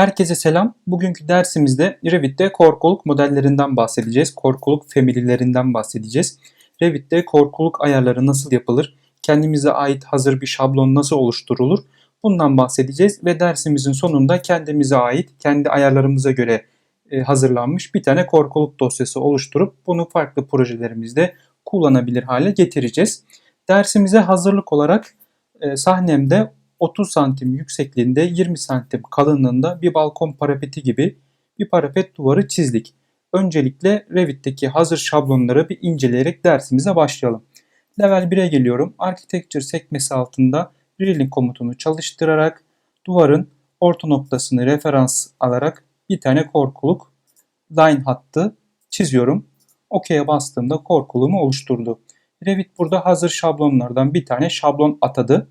Herkese selam. Bugünkü dersimizde Revit'te korkuluk modellerinden bahsedeceğiz. Korkuluk familylerinden bahsedeceğiz. Revit'te korkuluk ayarları nasıl yapılır? Kendimize ait hazır bir şablon nasıl oluşturulur? Bundan bahsedeceğiz ve dersimizin sonunda kendimize ait, kendi ayarlarımıza göre e, hazırlanmış bir tane korkuluk dosyası oluşturup bunu farklı projelerimizde kullanabilir hale getireceğiz. Dersimize hazırlık olarak e, sahnemde 30 santim yüksekliğinde 20 santim kalınlığında bir balkon parapeti gibi bir parapet duvarı çizdik. Öncelikle Revit'teki hazır şablonları bir inceleyerek dersimize başlayalım. Level 1'e geliyorum. Architecture sekmesi altında drilling komutunu çalıştırarak duvarın orta noktasını referans alarak bir tane korkuluk line hattı çiziyorum. OK'ye bastığımda korkuluğumu oluşturdu. Revit burada hazır şablonlardan bir tane şablon atadı.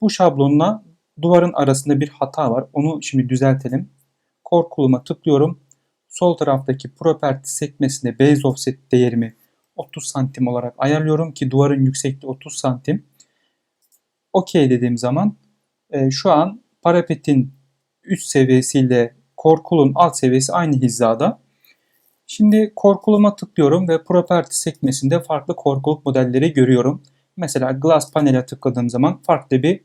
Bu şablonla duvarın arasında bir hata var. Onu şimdi düzeltelim. Korkuluma tıklıyorum. Sol taraftaki property sekmesinde base offset değerimi 30 santim olarak ayarlıyorum ki duvarın yüksekliği 30 santim. OK dediğim zaman e, şu an parapetin üst seviyesiyle korkulun alt seviyesi aynı hizada. Şimdi korkuluma tıklıyorum ve property sekmesinde farklı korkuluk modelleri görüyorum. Mesela glass panel'e tıkladığım zaman farklı bir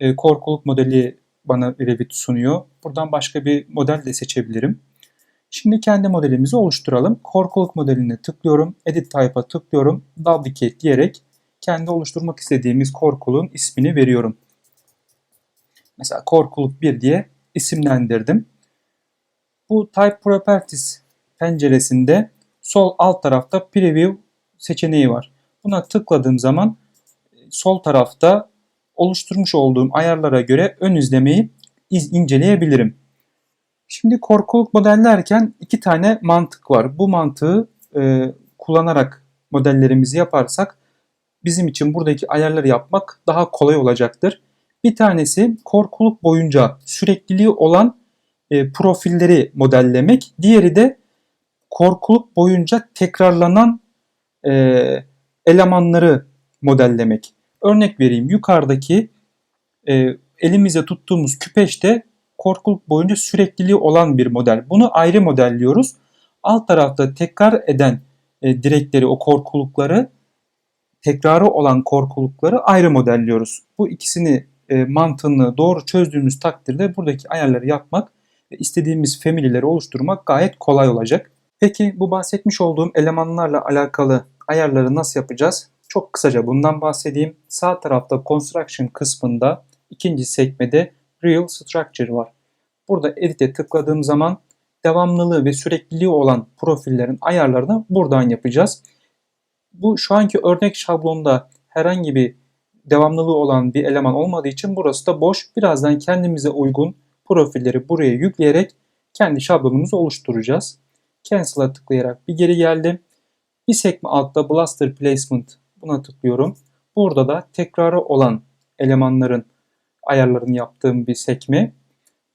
e, korkuluk modeli bana Revit sunuyor. Buradan başka bir model de seçebilirim. Şimdi kendi modelimizi oluşturalım. Korkuluk modeline tıklıyorum. Edit Type'a tıklıyorum. Duplicate diyerek kendi oluşturmak istediğimiz korkuluğun ismini veriyorum. Mesela korkuluk 1 diye isimlendirdim. Bu Type Properties penceresinde sol alt tarafta Preview seçeneği var. Buna tıkladığım zaman sol tarafta oluşturmuş olduğum ayarlara göre ön izlemeyi iz inceleyebilirim. Şimdi korkuluk modellerken iki tane mantık var. Bu mantığı e, kullanarak modellerimizi yaparsak bizim için buradaki ayarları yapmak daha kolay olacaktır. Bir tanesi korkuluk boyunca sürekliliği olan e, profilleri modellemek. Diğeri de korkuluk boyunca tekrarlanan e, elemanları modellemek. Örnek vereyim yukarıdaki e, elimize tuttuğumuz küpeşte korkuluk boyunca sürekliliği olan bir model. Bunu ayrı modelliyoruz. Alt tarafta tekrar eden e, direkleri o korkulukları tekrarı olan korkulukları ayrı modelliyoruz. Bu ikisini e, mantığını doğru çözdüğümüz takdirde buradaki ayarları yapmak ve istediğimiz family'leri oluşturmak gayet kolay olacak. Peki bu bahsetmiş olduğum elemanlarla alakalı ayarları nasıl yapacağız? Çok kısaca bundan bahsedeyim. Sağ tarafta Construction kısmında ikinci sekmede Real Structure var. Burada Edit'e tıkladığım zaman devamlılığı ve sürekliliği olan profillerin ayarlarını buradan yapacağız. Bu şu anki örnek şablonda herhangi bir devamlılığı olan bir eleman olmadığı için burası da boş. Birazdan kendimize uygun profilleri buraya yükleyerek kendi şablonumuzu oluşturacağız. Cancel'a tıklayarak bir geri geldim. Bir sekme altta Blaster Placement Buna tıklıyorum. Burada da tekrarı olan elemanların ayarlarını yaptığım bir sekme.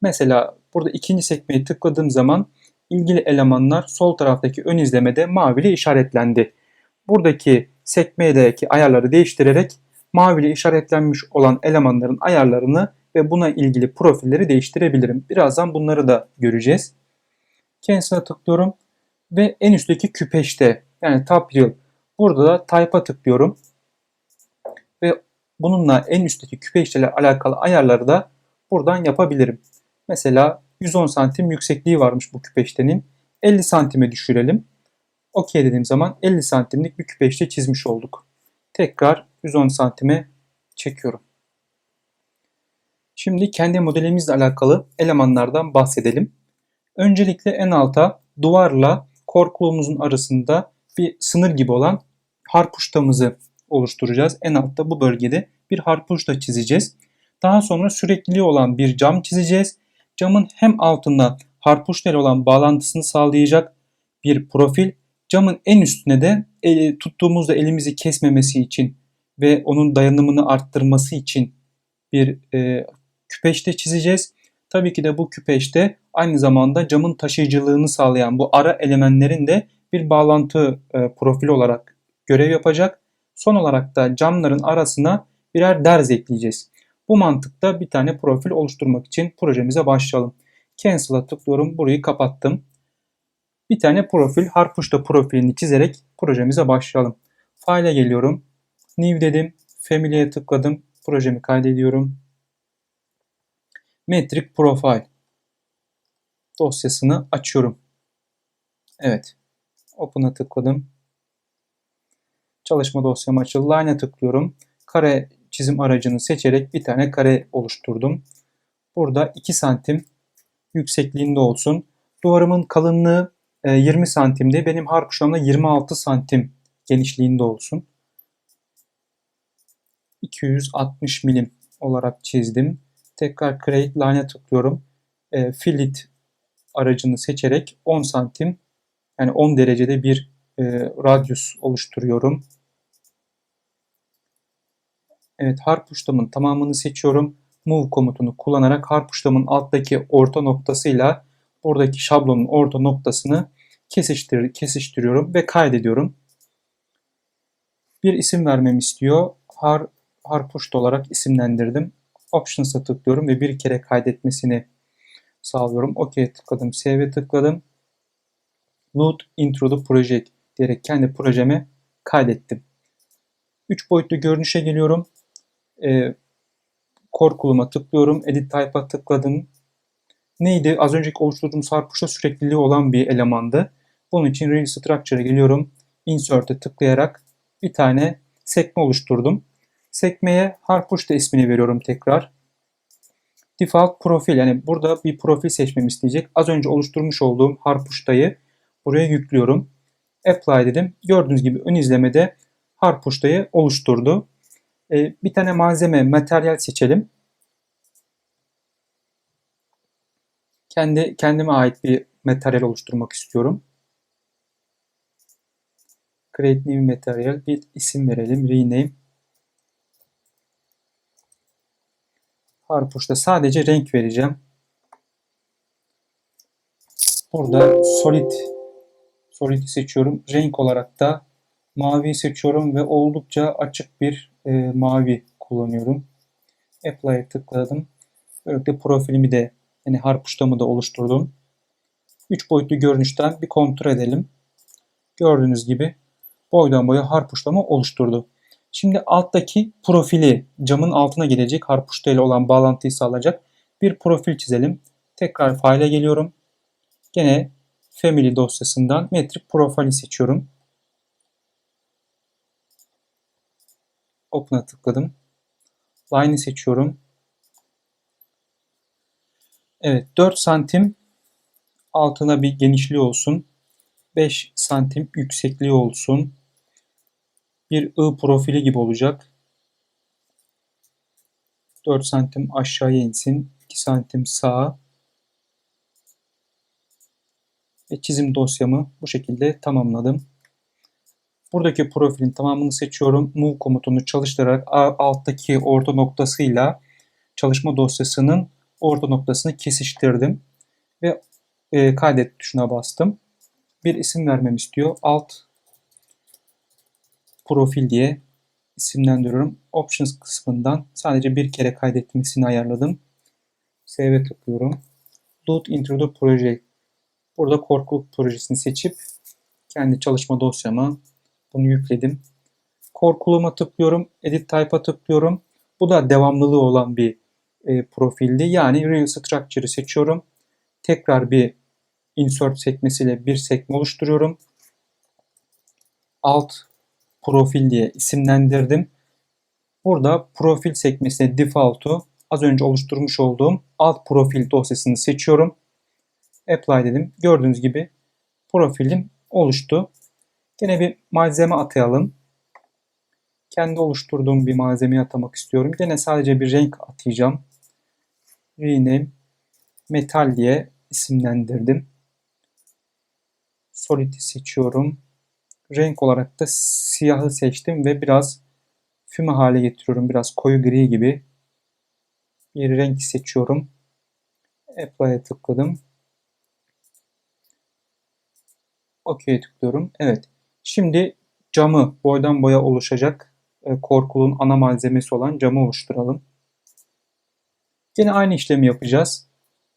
Mesela burada ikinci sekmeyi tıkladığım zaman ilgili elemanlar sol taraftaki ön izlemede mavili işaretlendi. Buradaki sekmedeki ayarları değiştirerek mavili işaretlenmiş olan elemanların ayarlarını ve buna ilgili profilleri değiştirebilirim. Birazdan bunları da göreceğiz. Cancel'a tıklıyorum ve en üstteki küpeşte yani top reel Burada da Type'a tıklıyorum. Ve bununla en üstteki küpe işle alakalı ayarları da buradan yapabilirim. Mesela 110 santim yüksekliği varmış bu küpeştenin. 50 santime düşürelim. OK dediğim zaman 50 santimlik bir küpeşte çizmiş olduk. Tekrar 110 santime çekiyorum. Şimdi kendi modelimizle alakalı elemanlardan bahsedelim. Öncelikle en alta duvarla korkuluğumuzun arasında bir sınır gibi olan harpuştamızı oluşturacağız. En altta bu bölgede bir harpuşta çizeceğiz. Daha sonra sürekliliği olan bir cam çizeceğiz. Camın hem altında harpuşla olan bağlantısını sağlayacak bir profil. Camın en üstüne de el, tuttuğumuzda elimizi kesmemesi için ve onun dayanımını arttırması için bir e, küpeşte çizeceğiz. Tabii ki de bu küpeşte aynı zamanda camın taşıyıcılığını sağlayan bu ara elementlerin de bir bağlantı e, profili olarak görev yapacak. Son olarak da camların arasına birer derz ekleyeceğiz. Bu mantıkta bir tane profil oluşturmak için projemize başlayalım. Cancel'a tıklıyorum. Burayı kapattım. Bir tane profil, Harpuş'ta profilini çizerek projemize başlayalım. File'e geliyorum. New dedim. Family'e tıkladım. Projemi kaydediyorum. Metric Profile dosyasını açıyorum. Evet. Open'a tıkladım. Çalışma dosyam açıldı. Line'a tıklıyorum. Kare çizim aracını seçerek bir tane kare oluşturdum. Burada 2 santim yüksekliğinde olsun. Duvarımın kalınlığı 20 e, santimde. Benim harpuşamda 26 santim genişliğinde olsun. 260 milim olarak çizdim. Tekrar Create Line'a tıklıyorum. E, fillet aracını seçerek 10 santim yani 10 derecede bir e, radyus oluşturuyorum. Evet harp uçlamın tamamını seçiyorum. Move komutunu kullanarak harp uçlamın alttaki orta noktasıyla buradaki şablonun orta noktasını kesiştir kesiştiriyorum ve kaydediyorum. Bir isim vermemi istiyor. Har, harpuşt olarak isimlendirdim. Options'a tıklıyorum ve bir kere kaydetmesini sağlıyorum. OK tıkladım. Save'e tıkladım. Load intro the project diyerek kendi projeme kaydettim. 3 boyutlu görünüşe geliyorum. E, core kuluma tıklıyorum. Edit type'a tıkladım. Neydi? Az önceki oluşturduğum harpuşa sürekliliği olan bir elemandı. Bunun için Real Structure'a geliyorum. Insert'e tıklayarak bir tane sekme oluşturdum. Sekmeye harpuş da ismini veriyorum tekrar. Default profil yani burada bir profil seçmemi isteyecek. Az önce oluşturmuş olduğum harpuştayı buraya yüklüyorum. Apply dedim. Gördüğünüz gibi ön izlemede harpuştayı oluşturdu. Ee, bir tane malzeme, materyal seçelim. Kendi kendime ait bir materyal oluşturmak istiyorum. Create new material bir isim verelim. Rename. Harpuşta sadece renk vereceğim. Burada solid solid seçiyorum. Renk olarak da mavi seçiyorum ve oldukça açık bir e, mavi kullanıyorum. Apply'e tıkladım. Böylelikle profilimi de yani harpuştamı da oluşturdum. 3 boyutlu görünüşten bir kontrol edelim. Gördüğünüz gibi boydan boya harpuşlama oluşturdu. Şimdi alttaki profili camın altına gelecek harpuşta ile olan bağlantıyı sağlayacak bir profil çizelim. Tekrar file'e geliyorum. Gene family dosyasından metric profili seçiyorum. Open'a tıkladım. Line'i seçiyorum. Evet 4 santim altına bir genişliği olsun. 5 santim yüksekliği olsun bir I profili gibi olacak. 4 santim aşağıya insin. 2 santim sağa. Ve çizim dosyamı bu şekilde tamamladım. Buradaki profilin tamamını seçiyorum. Move komutunu çalıştırarak alttaki orta noktasıyla çalışma dosyasının orta noktasını kesiştirdim. Ve e, kaydet tuşuna bastım. Bir isim vermem istiyor. Alt profil diye isimlendiriyorum. Options kısmından sadece bir kere kaydetmesini ayarladım. Save'e tıklıyorum. Load into the project. Burada korkuluk projesini seçip kendi çalışma dosyama bunu yükledim. Korkuluma tıklıyorum. Edit Type'a tıklıyorum. Bu da devamlılığı olan bir e, profildi. Yani Real Structure'ı seçiyorum. Tekrar bir insert sekmesiyle bir sekme oluşturuyorum. Alt profil diye isimlendirdim. Burada profil sekmesine default'u az önce oluşturmuş olduğum alt profil dosyasını seçiyorum. Apply dedim. Gördüğünüz gibi profilim oluştu. Yine bir malzeme atayalım. Kendi oluşturduğum bir malzemeyi atamak istiyorum. Yine sadece bir renk atayacağım. Rename metal diye isimlendirdim. Solid'i seçiyorum renk olarak da siyahı seçtim ve biraz füme hale getiriyorum. Biraz koyu gri gibi bir renk seçiyorum. Apply'a tıkladım. OK'ye tıklıyorum. Evet. Şimdi camı boydan boya oluşacak e, korkulun ana malzemesi olan camı oluşturalım. Yine aynı işlemi yapacağız.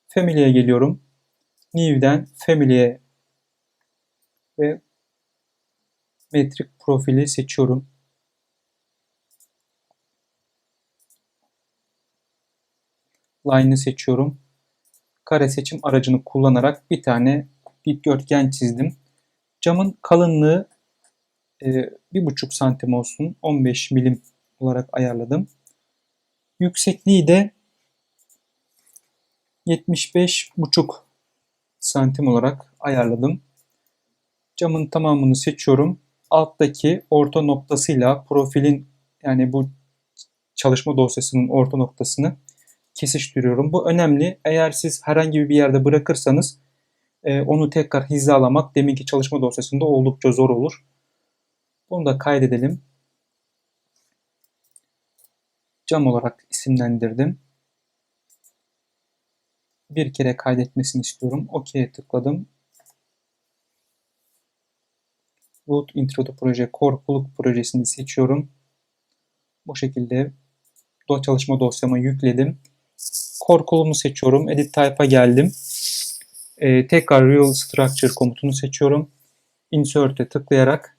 Family'e geliyorum. New'den Family'e ve metrik profili seçiyorum. Line'ı seçiyorum. Kare seçim aracını kullanarak bir tane dikdörtgen çizdim. Camın kalınlığı e, bir buçuk santim olsun. 15 milim olarak ayarladım. Yüksekliği de 75,5 santim olarak ayarladım. Camın tamamını seçiyorum. Alttaki orta noktasıyla profilin yani bu çalışma dosyasının orta noktasını kesiştiriyorum. Bu önemli. Eğer siz herhangi bir yerde bırakırsanız e, onu tekrar hizalamak deminki çalışma dosyasında oldukça zor olur. Bunu da kaydedelim. Cam olarak isimlendirdim. Bir kere kaydetmesini istiyorum. OK'ye tıkladım. Root Intro to Proje Korkuluk projesini seçiyorum. Bu şekilde çalışma dosyama yükledim. Korkulumu seçiyorum. Edit Type'a geldim. Ee, tekrar Real Structure komutunu seçiyorum. Insert'e tıklayarak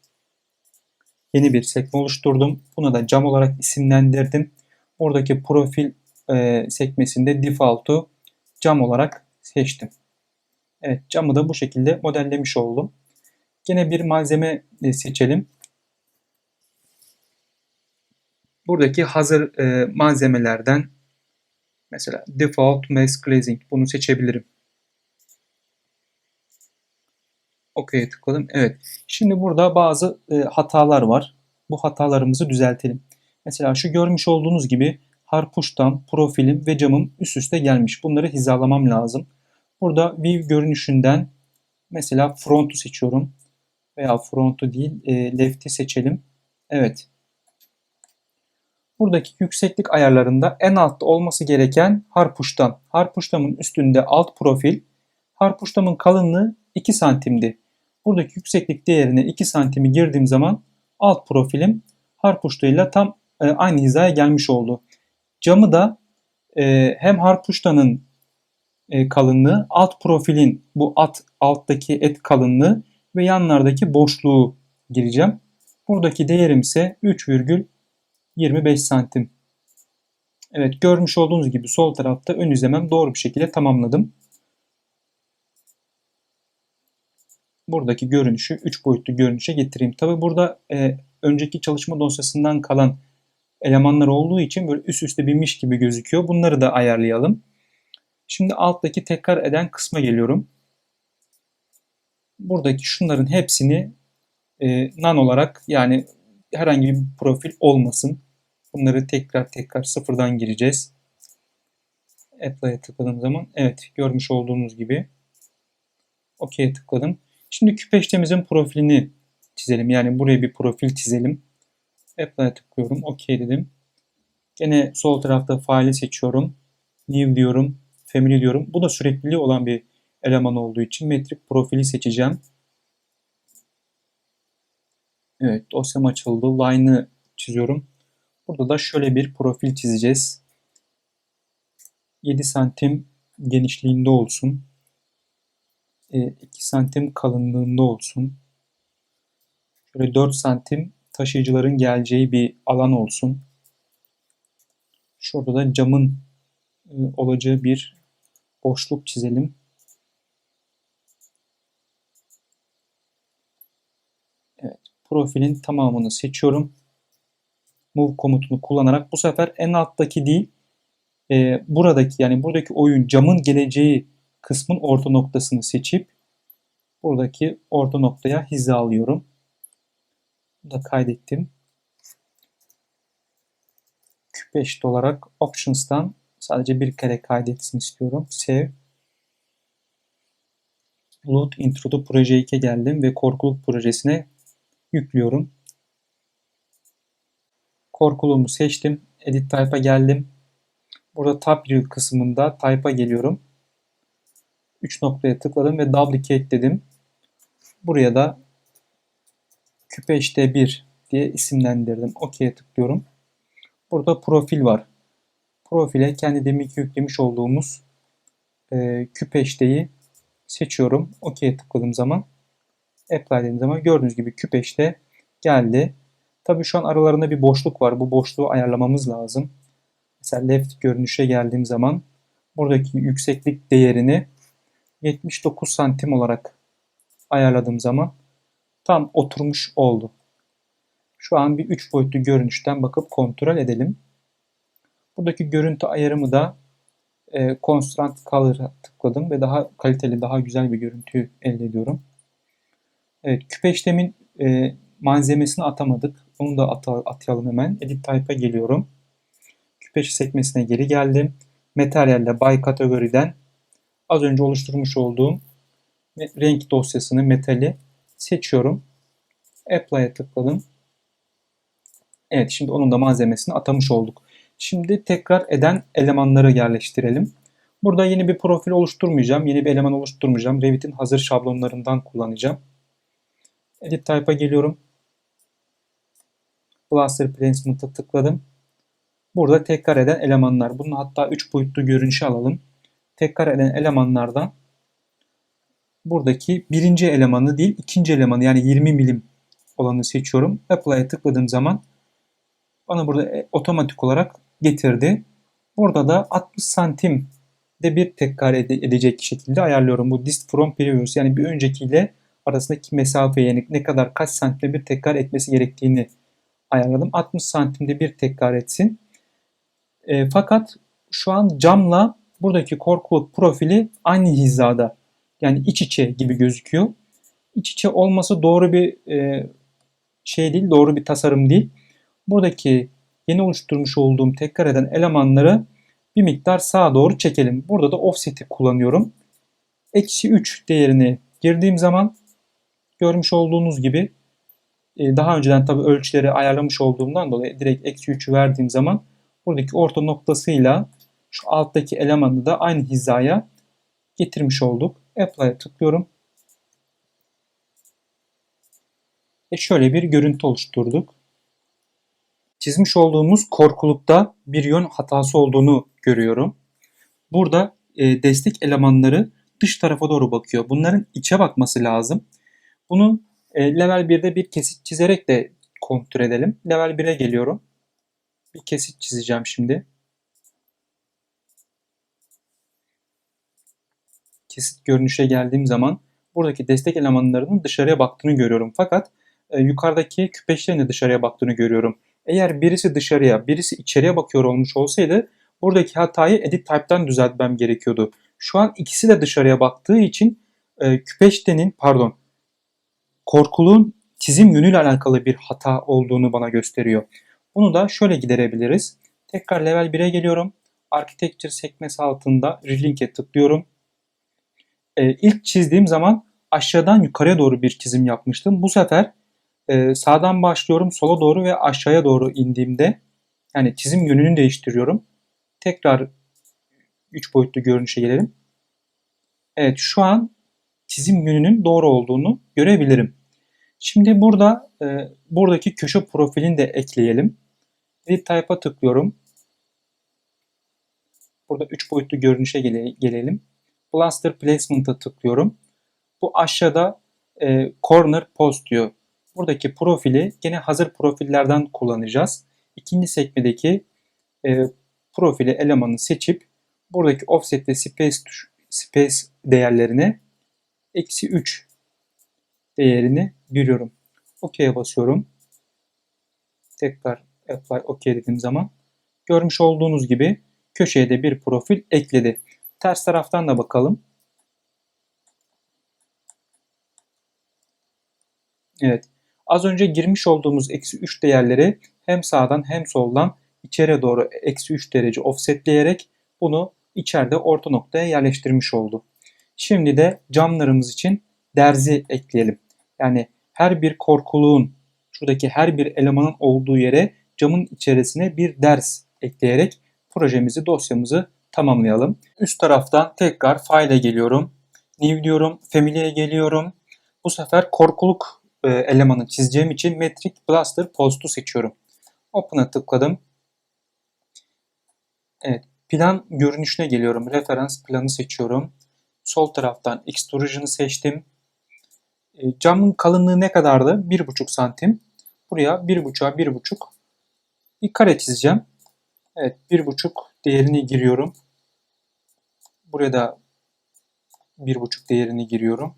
yeni bir sekme oluşturdum. Buna da cam olarak isimlendirdim. Oradaki profil e, sekmesinde default'u cam olarak seçtim. Evet camı da bu şekilde modellemiş oldum. Yine bir malzeme e, seçelim. Buradaki hazır e, malzemelerden mesela default mask glazing bunu seçebilirim. OK'ye tıkladım. Evet. Şimdi burada bazı e, hatalar var. Bu hatalarımızı düzeltelim. Mesela şu görmüş olduğunuz gibi harpuştan, profilim ve camım üst üste gelmiş. Bunları hizalamam lazım. Burada view görünüşünden mesela front'u seçiyorum. Veya front'u değil e, left'i seçelim. Evet. Buradaki yükseklik ayarlarında en altta olması gereken harpuştan. Harpuştamın üstünde alt profil. Harpuştamın kalınlığı 2 santimdi. Buradaki yükseklik değerine 2 santimi girdiğim zaman alt profilim harpuştayla tam e, aynı hizaya gelmiş oldu. Camı da e, hem harpuştanın e, kalınlığı, alt profilin bu at alttaki et kalınlığı ve yanlardaki boşluğu gireceğim. Buradaki değerim ise 3,25 santim. Evet görmüş olduğunuz gibi sol tarafta ön izlemem doğru bir şekilde tamamladım. Buradaki görünüşü 3 boyutlu görünüşe getireyim. Tabi burada e, önceki çalışma dosyasından kalan elemanlar olduğu için böyle üst üste binmiş gibi gözüküyor. Bunları da ayarlayalım. Şimdi alttaki tekrar eden kısma geliyorum. Buradaki şunların hepsini e, nan olarak yani herhangi bir profil olmasın. Bunları tekrar tekrar sıfırdan gireceğiz. Apply'a tıkladığım zaman evet görmüş olduğunuz gibi OK'ye tıkladım. Şimdi küpeştemizin profilini çizelim. Yani buraya bir profil çizelim. Apply'a tıklıyorum. OK dedim. Gene sol tarafta faili seçiyorum. New diyorum. Family diyorum. Bu da sürekliliği olan bir eleman olduğu için metrik profili seçeceğim. Evet dosyam açıldı. Line'ı çiziyorum. Burada da şöyle bir profil çizeceğiz. 7 santim genişliğinde olsun. 2 e, santim kalınlığında olsun. Şöyle 4 santim taşıyıcıların geleceği bir alan olsun. Şurada da camın e, olacağı bir boşluk çizelim. Evet, profilin tamamını seçiyorum. Move komutunu kullanarak bu sefer en alttaki değil, e, buradaki yani buradaki oyun camın geleceği kısmın orta noktasını seçip buradaki orta noktaya hizalıyorum. Bunu da kaydettim. Küp eşit olarak Options'tan sadece bir kere kaydetsin istiyorum. Save. Load Intro'da proje 2'ye geldim ve korkuluk projesine yüklüyorum. Korkuluğumu seçtim. Edit Type'a geldim. Burada Tab kısmında Type'a geliyorum. 3 noktaya tıkladım ve Duplicate dedim. Buraya da küpe işte 1 diye isimlendirdim. OK'ye tıklıyorum. Burada profil var. Profile kendi deminki yüklemiş olduğumuz e, küpeşteyi seçiyorum. OK'ye tıkladığım zaman apply dediğim zaman gördüğünüz gibi küpeşte geldi. Tabii şu an aralarında bir boşluk var. Bu boşluğu ayarlamamız lazım. Mesela left görünüşe geldiğim zaman buradaki yükseklik değerini 79 santim olarak ayarladığım zaman tam oturmuş oldu. Şu an bir 3 boyutlu görünüşten bakıp kontrol edelim. Buradaki görüntü ayarımı da e, Constraint Color'a tıkladım ve daha kaliteli, daha güzel bir görüntü elde ediyorum. Evet, küpe işlemin e, malzemesini atamadık. Onu da at atayalım hemen. Edit Type'a geliyorum. Küpeş sekmesine geri geldim. Materyalle By kategoriden az önce oluşturmuş olduğum renk dosyasını, metali seçiyorum. Apply'a tıkladım. Evet, şimdi onun da malzemesini atamış olduk. Şimdi tekrar eden elemanları yerleştirelim. Burada yeni bir profil oluşturmayacağım. Yeni bir eleman oluşturmayacağım. Revit'in hazır şablonlarından kullanacağım. Edit Type'a geliyorum. Cluster Placement'a tıkladım. Burada tekrar eden elemanlar. Bunu hatta 3 boyutlu görünüşe alalım. Tekrar eden elemanlardan buradaki birinci elemanı değil ikinci elemanı yani 20 milim olanı seçiyorum. Apply'a tıkladığım zaman bana burada e, otomatik olarak getirdi. Burada da 60 santim de bir tekrar edecek şekilde ayarlıyorum. Bu dist from previous yani bir öncekiyle arasındaki mesafeyi yani ne kadar kaç santimde bir tekrar etmesi gerektiğini ayarladım. 60 santimde bir tekrar etsin. E, fakat şu an camla buradaki korkuluk profili aynı hizada. Yani iç içe gibi gözüküyor. İç içe olması doğru bir e, şey değil, doğru bir tasarım değil. Buradaki yeni oluşturmuş olduğum tekrar eden elemanları bir miktar sağa doğru çekelim. Burada da offset'i kullanıyorum. Eksi 3 değerini girdiğim zaman görmüş olduğunuz gibi e, daha önceden tabi ölçüleri ayarlamış olduğumdan dolayı direkt eksi 3'ü verdiğim zaman buradaki orta noktasıyla şu alttaki elemanı da aynı hizaya getirmiş olduk. Apply'a tıklıyorum. Ve şöyle bir görüntü oluşturduk. Çizmiş olduğumuz korkulukta bir yön hatası olduğunu görüyorum. Burada e, destek elemanları dış tarafa doğru bakıyor. Bunların içe bakması lazım. Bunu e, level 1'de bir kesit çizerek de kontrol edelim. Level 1'e geliyorum. Bir kesit çizeceğim şimdi. Kesit görünüşe geldiğim zaman buradaki destek elemanlarının dışarıya baktığını görüyorum. Fakat e, yukarıdaki küpeşlerin de dışarıya baktığını görüyorum. Eğer birisi dışarıya, birisi içeriye bakıyor olmuş olsaydı buradaki hatayı edit type'dan düzeltmem gerekiyordu. Şu an ikisi de dışarıya baktığı için e, küpeştenin pardon korkuluğun çizim yönüyle alakalı bir hata olduğunu bana gösteriyor. Bunu da şöyle giderebiliriz. Tekrar level 1'e geliyorum. Architecture sekmesi altında Relink'e tıklıyorum. Ee, ilk çizdiğim zaman aşağıdan yukarıya doğru bir çizim yapmıştım. Bu sefer e, sağdan başlıyorum sola doğru ve aşağıya doğru indiğimde yani çizim yönünü değiştiriyorum. Tekrar 3 boyutlu görünüşe gelelim. Evet şu an çizim yönünün doğru olduğunu görebilirim. Şimdi burada e, buradaki köşe profilini de ekleyelim. Edit Type'a tıklıyorum. Burada 3 boyutlu görünüşe gele, gelelim. Cluster Placement'a tıklıyorum. Bu aşağıda e, Corner Post diyor. Buradaki profili gene hazır profillerden kullanacağız. İkinci sekmedeki e, profili elemanı seçip buradaki offset ve space, space değerlerine eksi 3 değerini görüyorum. OK'ye basıyorum. Tekrar apply OK dediğim zaman görmüş olduğunuz gibi köşeye de bir profil ekledi. Ters taraftan da bakalım. Evet. Az önce girmiş olduğumuz eksi 3 değerleri hem sağdan hem soldan içeri doğru eksi 3 derece offsetleyerek bunu içeride orta noktaya yerleştirmiş oldu. Şimdi de camlarımız için derzi ekleyelim. Yani her bir korkuluğun şuradaki her bir elemanın olduğu yere camın içerisine bir ders ekleyerek projemizi, dosyamızı tamamlayalım. Üst taraftan tekrar file'e geliyorum. New diyorum, family'e geliyorum. Bu sefer korkuluk e, elemanı çizeceğim için Metric Blaster Post'u seçiyorum. Open'a tıkladım. Evet, Plan görünüşüne geliyorum. Referans planı seçiyorum. Sol taraftan extrusion'ı seçtim. E, camın kalınlığı ne kadardı? 1,5 santim. Buraya 1,5'a 1,5 bir kare çizeceğim. Evet 1,5 değerini giriyorum. Buraya da 1,5 değerini giriyorum.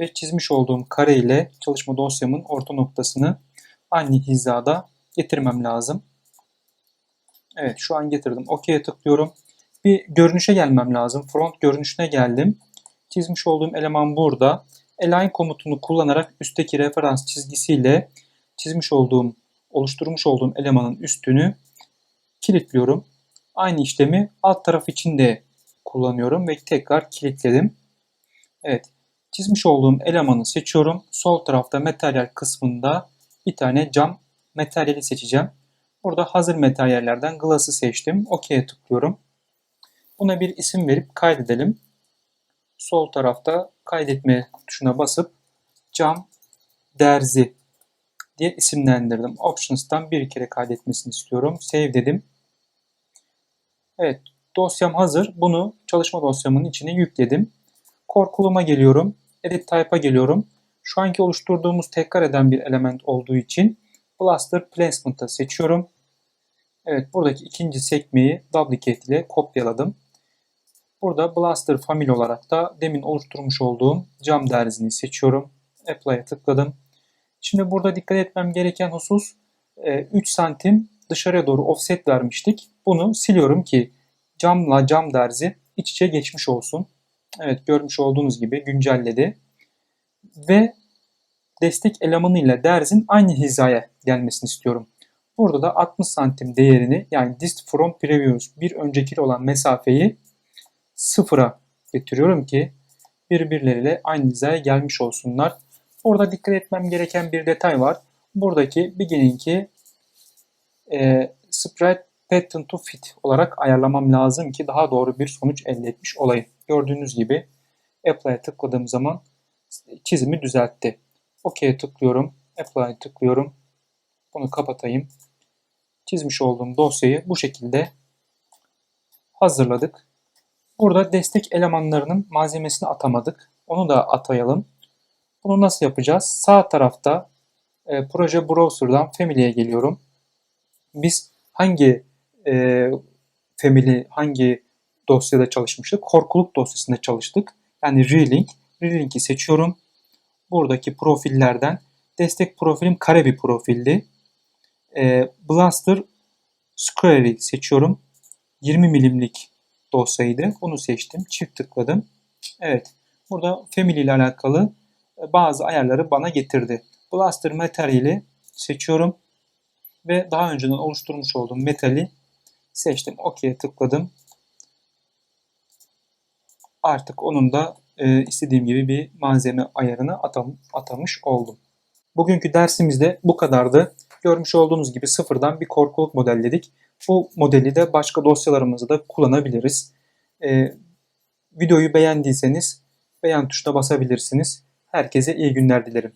Ve çizmiş olduğum kare ile çalışma dosyamın orta noktasını aynı hizada getirmem lazım. Evet şu an getirdim. OK'ye tıklıyorum. Bir görünüşe gelmem lazım. Front görünüşüne geldim. Çizmiş olduğum eleman burada. Align komutunu kullanarak üstteki referans çizgisiyle çizmiş olduğum, oluşturmuş olduğum elemanın üstünü kilitliyorum. Aynı işlemi alt taraf için de kullanıyorum ve tekrar kilitledim. Evet, çizmiş olduğum elemanı seçiyorum. Sol tarafta materyal kısmında bir tane cam materyali seçeceğim. Burada hazır materyallerden glass'ı seçtim. OK'ye tıklıyorum. Buna bir isim verip kaydedelim. Sol tarafta kaydetme tuşuna basıp cam derzi diye isimlendirdim. Options'tan bir kere kaydetmesini istiyorum. Save dedim. Evet dosyam hazır. Bunu çalışma dosyamın içine yükledim. Korkuluma geliyorum. Edit Type'a geliyorum. Şu anki oluşturduğumuz tekrar eden bir element olduğu için Blaster Placement'ı seçiyorum. Evet buradaki ikinci sekmeyi duplicate ile kopyaladım. Burada Blaster Family olarak da demin oluşturmuş olduğum cam derzini seçiyorum. Apply'a tıkladım. Şimdi burada dikkat etmem gereken husus 3 santim dışarıya doğru offset vermiştik. Bunu siliyorum ki camla cam derzi iç içe geçmiş olsun. Evet görmüş olduğunuz gibi güncelledi. Ve destek elemanıyla derzin aynı hizaya gelmesini istiyorum. Burada da 60 santim değerini yani dist from previous bir önceki olan mesafeyi sıfıra getiriyorum ki birbirleriyle aynı hizaya gelmiş olsunlar. Orada dikkat etmem gereken bir detay var. Buradaki beginning'i e, sprite pattern to fit olarak ayarlamam lazım ki daha doğru bir sonuç elde etmiş olayım. Gördüğünüz gibi apply'a tıkladığım zaman çizimi düzeltti. OK'ye tıklıyorum. Apply'a tıklıyorum. Bunu kapatayım. Çizmiş olduğum dosyayı bu şekilde hazırladık. Burada destek elemanlarının malzemesini atamadık. Onu da atayalım. Bunu nasıl yapacağız? Sağ tarafta e, proje browser'dan Family'ye geliyorum. Biz hangi e, Family, hangi dosyada çalışmıştık? Korkuluk dosyasında çalıştık. Yani Relink. Relink'i seçiyorum. Buradaki profillerden destek profilim kare bir profildi. E, Blaster Square'i seçiyorum. 20 milimlik dosyaydı. Bunu seçtim. Çift tıkladım. Evet. Burada Family ile alakalı bazı ayarları bana getirdi. Blaster materyali seçiyorum. Ve daha önceden oluşturmuş olduğum metali seçtim. OK'ye tıkladım. Artık onun da e, istediğim gibi bir malzeme ayarını atam, atamış oldum. Bugünkü dersimizde bu kadardı. Görmüş olduğunuz gibi sıfırdan bir korkuluk modelledik. Bu modeli de başka dosyalarımızda da kullanabiliriz. Ee, videoyu beğendiyseniz beğen tuşuna basabilirsiniz. Herkese iyi günler dilerim.